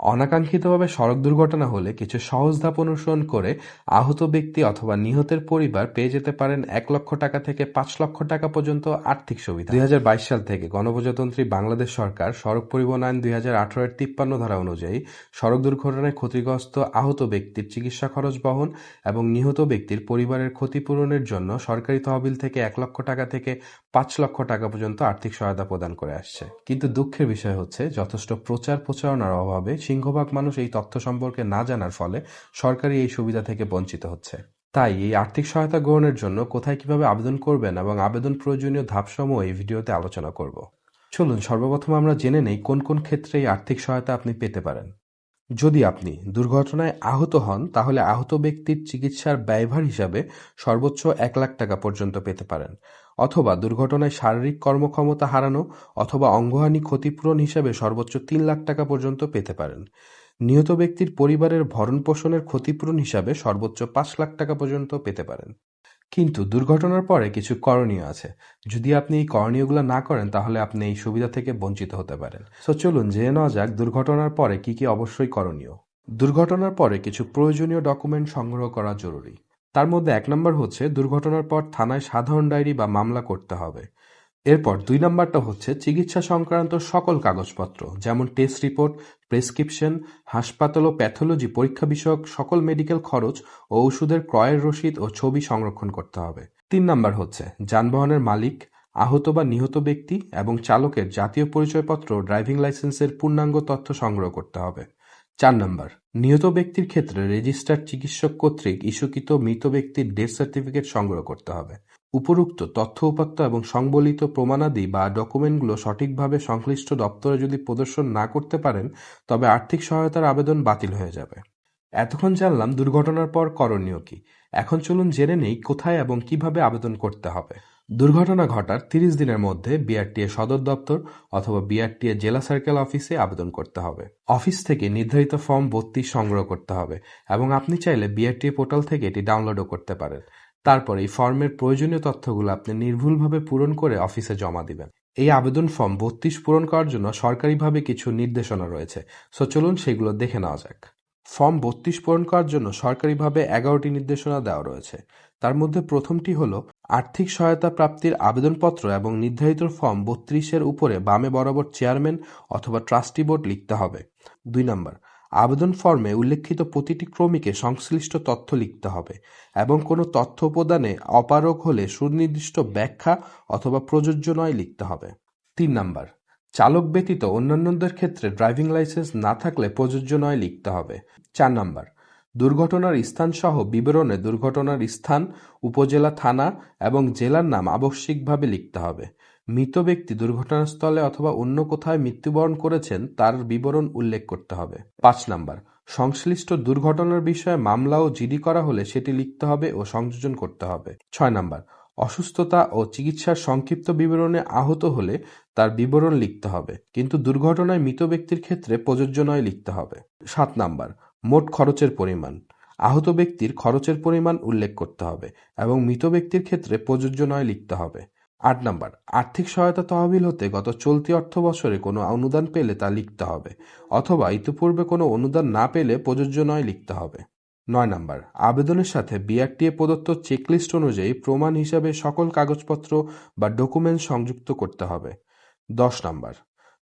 অনাকাঙ্ক্ষিতভাবে সড়ক দুর্ঘটনা হলে কিছু সহজ ধাপ অনুসরণ করে আহত ব্যক্তি অথবা নিহতের পরিবার পেয়ে যেতে পারেন এক লক্ষ টাকা থেকে পাঁচ লক্ষ টাকা পর্যন্ত আর্থিক সুবিধা। দুই হাজার বাইশ সাল থেকে গণপ্রজাতন্ত্রী বাংলাদেশ সরকার সড়ক পরিবহন আইন দুই হাজার আঠারোর তিপ্পান্ন ধারা অনুযায়ী সড়ক দুর্ঘটনায় ক্ষতিগ্রস্ত আহত ব্যক্তির চিকিৎসা খরচ বহন এবং নিহত ব্যক্তির পরিবারের ক্ষতিপূরণের জন্য সরকারি তহবিল থেকে এক লক্ষ টাকা থেকে পাঁচ লক্ষ টাকা পর্যন্ত আর্থিক সহায়তা প্রদান করে আসছে। কিন্তু দুঃখের বিষয় হচ্ছে, যথেষ্ট প্রচার প্রচারণার অভাবে সিংহভাগ মানুষ এই তথ্য সম্পর্কে না জানার ফলে সরকারি এই সুবিধা থেকে বঞ্চিত হচ্ছে। তাই এই আর্থিক সহায়তা গ্রহণের জন্য কোথায় কীভাবে আবেদন করবেন এবং আবেদন প্রয়োজনীয় ধাপসমূহ এই ভিডিওতে আলোচনা করব। চলুন, সর্বপ্রথম আমরা জেনে নেই কোন কোন ক্ষেত্রে এই আর্থিক সহায়তা আপনি পেতে পারেন। যদি আপনি দুর্ঘটনায় আহত হন, তাহলে আহত ব্যক্তির চিকিৎসার ব্যয়ভার হিসাবে সর্বোচ্চ এক লাখ টাকা পর্যন্ত পেতে পারেন। অথবা দুর্ঘটনায় শারীরিক কর্মক্ষমতা হারানো অথবা অঙ্গহানি ক্ষতিপূরণ হিসাবে সর্বোচ্চ তিন লাখ টাকা পর্যন্ত পেতে পারেন। নিহত ব্যক্তির পরিবারের ভরণ-পোষণের ক্ষতিপূরণ হিসাবে সর্বোচ্চ পাঁচ লাখ টাকা পর্যন্ত পেতে পারেন। কিন্তু দুর্ঘটনার পরে কিছু করণীয় আছে। যদি আপনি এই করণীয়গুলো না করেন, তাহলে আপনি এই সুবিধা থেকে বঞ্চিত হতে পারেন। সো চলুন জেনে নেওয়া যাক দুর্ঘটনার পরে কি কি অবশ্যই করণীয়। দুর্ঘটনার পরে কিছু প্রয়োজনীয় ডকুমেন্ট সংগ্রহ করা জরুরি। তার মধ্যে এক নম্বর হচ্ছে, দুর্ঘটনার পর থানায় সাধারণ ডায়েরি বা মামলা করতে হবে। এরপর দুই নম্বরটা হচ্ছে চিকিৎসা সংক্রান্ত সকল কাগজপত্র, যেমন টেস্ট রিপোর্ট, প্রেসক্রিপশন, হাসপাতাল ও প্যাথোলজি পরীক্ষা বিষয়ক সকল মেডিকেল খরচ ও ওষুধের ক্রয়ের রসিদ ও ছবি সংরক্ষণ করতে হবে। তিন নম্বর হচ্ছে যানবাহনের মালিক, আহত বা নিহত ব্যক্তি এবং চালকের জাতীয় পরিচয়পত্র, ড্রাইভিং লাইসেন্সের পূর্ণাঙ্গ তথ্য সংগ্রহ করতে হবে। চার নম্বর, নিহত ব্যক্তির ক্ষেত্রে রেজিস্টার্ড চিকিৎসক কর্তৃক ইস্যুকৃত মৃত ব্যক্তির ডেথ সার্টিফিকেট সংগ্রহ করতে হবে। উপরোক্ত তথ্য উপাত্ত এবং সংবলিত প্রমাণাদি বা ডকুমেন্টগুলো সঠিকভাবে সংশ্লিষ্ট দপ্তরে যদি প্রদর্শন না করতে পারেন, তবে আর্থিক সহায়তার আবেদন বাতিল হয়ে যাবে। এতক্ষণ জানলাম দুর্ঘটনার পর করণীয় কি। এখন চলুন জেনে নেই কোথায় এবং কীভাবে আবেদন করতে হবে। দুর্ঘটনা ঘটার তিরিশ দিনের মধ্যে বিআরটিএ সদর দপ্তর অথবা বিআরটিএ জেলা সার্কেল অফিসে আবেদন করতে হবে। অফিস থেকে নির্ধারিত ফর্ম বত্রিশ সংগ্রহ করতে হবে এবং আপনি চাইলে বিআরটিএ পোর্টাল থেকে এটি ডাউনলোডও করতে পারেন। তারপর এই ফর্মের প্রয়োজনীয় তথ্যগুলো আপনি নির্ভুলভাবে পূরণ করে অফিসে জমা দিবেন। এই আবেদন ফর্ম বত্রিশ পূরণ করার জন্য সরকারিভাবে কিছু নির্দেশনা রয়েছে। সো চলুন সেগুলো দেখে নেওয়া যাক। ফর্ম বত্রিশ পূরণ করার জন্য সরকারিভাবে এগারোটি নির্দেশনা দেওয়া রয়েছে। তার মধ্যে প্রথমটি হল আর্থিক সহায়তা প্রাপ্তির আবেদনপত্র এবং নির্ধারিত ফর্ম বত্রিশের উপরে বামে বরাবর চেয়ারম্যান অথবা ট্রাস্টি বোর্ড লিখতে হবে। দুই নম্বর আবেদন ফর্মে উল্লেখিত প্রতিটি ক্রমিকে সংশ্লিষ্ট তথ্য লিখতে হবে এবং কোনো তথ্য প্রদানে অপারগ হলে সুনির্দিষ্ট ব্যাখ্যা অথবা প্রযোজ্য নয় লিখতে হবে। তিন নাম্বার, চালক ব্যতীত অন্যান্যদের ক্ষেত্রে ড্রাইভিং লাইসেন্স না থাকলে প্রযোজ্য নয় লিখতে হবে। চার নাম্বার, দুর্ঘটনার স্থানসহ বিবরণে দুর্ঘটনার স্থান, উপজেলা থানা এবং জেলার নাম আবশ্যিকভাবে লিখতে হবে। মৃত ব্যক্তি দুর্ঘটনাস্থলে অথবা অন্য কোথায় মৃত্যুবরণ করেছেন তার বিবরণ উল্লেখ করতে হবে। পাঁচ নাম্বার, সংশ্লিষ্ট দুর্ঘটনার বিষয়ে মামলা ও জিডি করা হলে সেটি লিখতে হবে ও সংযোজন করতে হবে। ছয় নাম্বার, অসুস্থতা ও চিকিৎসার সংক্ষিপ্ত বিবরণে আহত হলে তার বিবরণ লিখতে হবে, কিন্তু দুর্ঘটনায় মৃত ব্যক্তির ক্ষেত্রে প্রযোজ্য নয় লিখতে হবে। সাত নাম্বার, মোট খরচের পরিমাণ, আহত ব্যক্তির খরচের পরিমাণ উল্লেখ করতে হবে এবং মৃত ব্যক্তির ক্ষেত্রে প্রযোজ্য নয় লিখতে হবে। আট নাম্বার, আর্থিক সহায়তা তহবিল হতে গত চলতি অর্থ বছরে কোনো অনুদান পেলে তা লিখতে হবে, অথবা ইতিপূর্বে কোনো অনুদান না পেলে প্রযোজ্য নয় লিখতে হবে। নয় নাম্বার, আবেদনের সাথে বিআরটিএ প্রদত্ত চেকলিস্ট অনুযায়ী প্রমাণ হিসাবে সকল কাগজপত্র বা ডকুমেন্ট সংযুক্ত করতে হবে। দশ নাম্বার,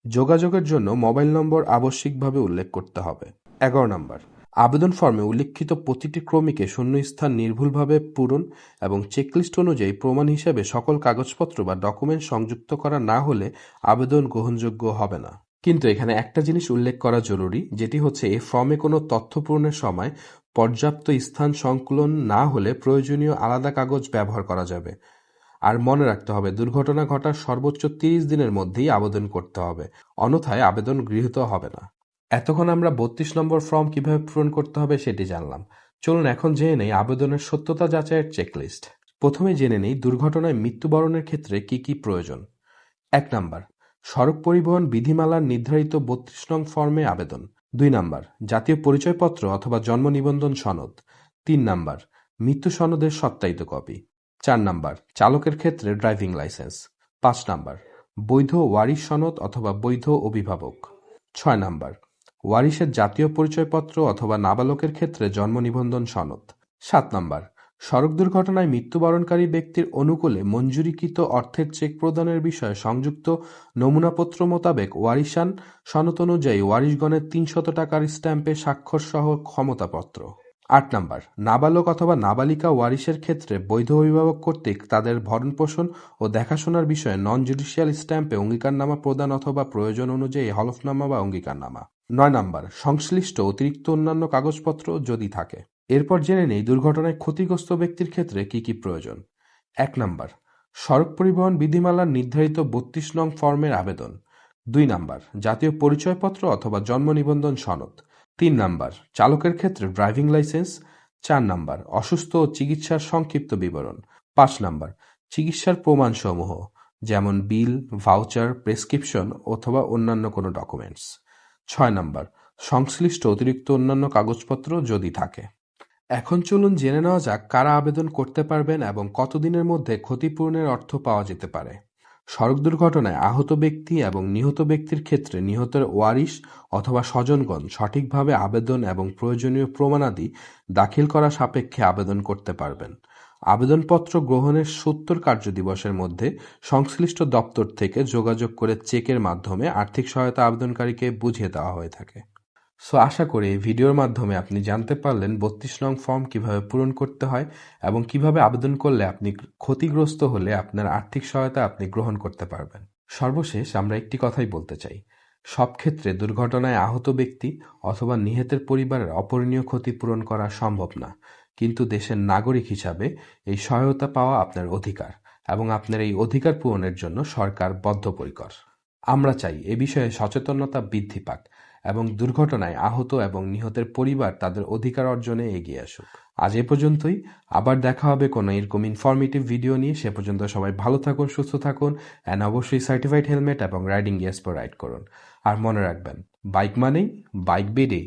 যোগাযোগের জন্য মোবাইল নম্বর আবশ্যিকভাবে উল্লেখ করতে হবে। এগারো নাম্বার আবেদন ফর্মে উল্লিখিত প্রতিটি ক্রমিকে শূন্যস্থান নির্ভুলভাবে পূরণ এবং চেকলিস্ট অনুযায়ী প্রমাণ হিসেবে সকল কাগজপত্র বা ডকুমেন্ট সংযুক্ত করা না হলে আবেদন গ্রহণযোগ্য হবে না। কিন্তু এখানে একটা জিনিস উল্লেখ করা জরুরি, যেটি হচ্ছে এ ফর্মে কোনো তথ্য পূরণের সময় পর্যাপ্ত স্থান সংকুলন না হলে প্রয়োজনীয় আলাদা কাগজ ব্যবহার করা যাবে। আর মনে রাখতে হবে, দুর্ঘটনা ঘটার সর্বোচ্চ তিরিশ দিনের মধ্যেই আবেদন করতে হবে, অন্যথায় আবেদন গৃহীত হবে না। এতক্ষণ আমরা বত্রিশ নম্বর ফর্ম কীভাবে পূরণ করতে হবে সেটি জানলাম। চলুন এখন জেনে নেই আবেদনের সত্যতা যাচাইয়ের চেকলিস্ট প্রথমে জেনে নেই দুর্ঘটনায় মৃত্যুবরণের ক্ষেত্রে কি কি প্রয়োজন। এক নাম্বার, সড়ক পরিবহন বিধিমালার নির্ধারিত বত্রিশ নং ফর্মে আবেদন। দুই নাম্বার, জাতীয় পরিচয়পত্র অথবা জন্ম নিবন্ধন সনদ। তিন নাম্বার, মৃত্যু সনদের সত্যায়িত কপি। চার নাম্বার, চালকের ক্ষেত্রে ড্রাইভিং লাইসেন্স। পাঁচ নাম্বার, বৈধ ওয়ারিশ সনদ অথবা বৈধ অভিভাবক। ছয় নাম্বার ওয়ারিশের জাতীয় পরিচয়পত্র অথবা নাবালকের ক্ষেত্রে জন্ম নিবন্ধন সনদ। সাত নম্বর, সড়ক দুর্ঘটনায় মৃত্যুবরণকারী ব্যক্তির অনুকূলে মঞ্জুরিকৃত অর্থের চেক প্রদানের বিষয়ে সংযুক্ত নমুনাপত্র মোতাবেক ওয়ারিশান সনদ অনুযায়ী ওয়ারিশগণের তিনশত টাকার স্ট্যাম্পে স্বাক্ষরসহ ক্ষমতাপত্র। আট নম্বর, নাবালক অথবা নাবালিকা ওয়ারিশের ক্ষেত্রে বৈধ অভিভাবক কর্তৃক তাদের ভরণপোষণ ও দেখাশোনার বিষয়ে নন জুডিশিয়াল স্ট্যাম্পে অঙ্গীকারনামা প্রদান অথবা প্রয়োজন অনুযায়ী হলফনামা বা অঙ্গীকারনামা। নয় নাম্বার, সংশ্লিষ্ট অতিরিক্ত অন্যান্য কাগজপত্র যদি থাকে। এরপর জেনে নেই দুর্ঘটনায় ক্ষতিগ্রস্ত ব্যক্তির ক্ষেত্রে কি কি প্রয়োজন। এক নাম্বার, সড়ক পরিবহন বিধিমালার নির্ধারিত বত্রিশ নং ফর্মের আবেদন। দুই নাম্বার, জাতীয় পরিচয়পত্র অথবা জন্ম নিবন্ধন সনদ। তিন নাম্বার, চালকের ক্ষেত্রে ড্রাইভিং লাইসেন্স। চার নাম্বার, অসুস্থ ও চিকিৎসার সংক্ষিপ্ত বিবরণ। পাঁচ নাম্বার, চিকিৎসার প্রমাণসমূহ, যেমন বিল, ভাউচার, প্রেসক্রিপশন অথবা অন্যান্য কোনো ডকুমেন্টস। ছয় নম্বর, সংশ্লিষ্ট অতিরিক্ত অন্যান্য কাগজপত্র যদি থাকে। এখন চলুন জেনে নেওয়া যাক কারা আবেদন করতে পারবেন এবং কতদিনের মধ্যে ক্ষতিপূরণের অর্থ পাওয়া যেতে পারে। সড়ক দুর্ঘটনায় আহত ব্যক্তি এবং নিহত ব্যক্তির ক্ষেত্রে নিহতের ওয়ারিশ অথবা স্বজনগণ সঠিকভাবে আবেদন এবং প্রয়োজনীয় প্রমাণাদি দাখিল করা সাপেক্ষে আবেদন করতে পারবেন। আবেদনপত্র গ্রহণের সত্তর কার্যদিবসের মধ্যে সংশ্লিষ্ট দপ্তর থেকে যোগাযোগ করে চেকের মাধ্যমে আর্থিক সহায়তা আবেদনকারীকে বুঝিয়ে দেওয়া হয়ে থাকে। সো আশা করি এই ভিডিওর মাধ্যমে আপনি জানতে পারলেন বত্রিশ নং ফর্ম কীভাবে পূরণ করতে হয় এবং কীভাবে আবেদন করলে আপনি ক্ষতিগ্রস্ত হলে আপনার আর্থিক সহায়তা আপনি গ্রহণ করতে পারবেন। সর্বশেষ আমরা একটি কথাই বলতে চাই। সব ক্ষেত্রে দুর্ঘটনায় আহত ব্যক্তি অথবা নিহতের পরিবারের অপরণীয় ক্ষতি পূরণ করা সম্ভব না। কিন্তু দেশের নাগরিক হিসাবে এই সহায়তা পাওয়া আপনার অধিকার এবং আপনার এই অধিকার পূরণের জন্য সরকার বদ্ধপরিকর। আমরা চাই এ বিষয়ে সচেতনতা বৃদ্ধি পাক এবং দুর্ঘটনায় আহত এবং নিহতের পরিবার তাদের অধিকার অর্জনে এগিয়ে আসুক। আজ এ পর্যন্তই। আবার দেখা হবে কোনো এরকম ইনফরমেটিভ ভিডিও নিয়ে। সে পর্যন্ত সবাই ভালো থাকুন, সুস্থ থাকুন অ্যান্ড অবশ্যই সার্টিফাইড হেলমেট এবং রাইডিং গিয়ার্স পর রাইড করুন। আর মনে রাখবেন বাইক মানেই বাইক বেডে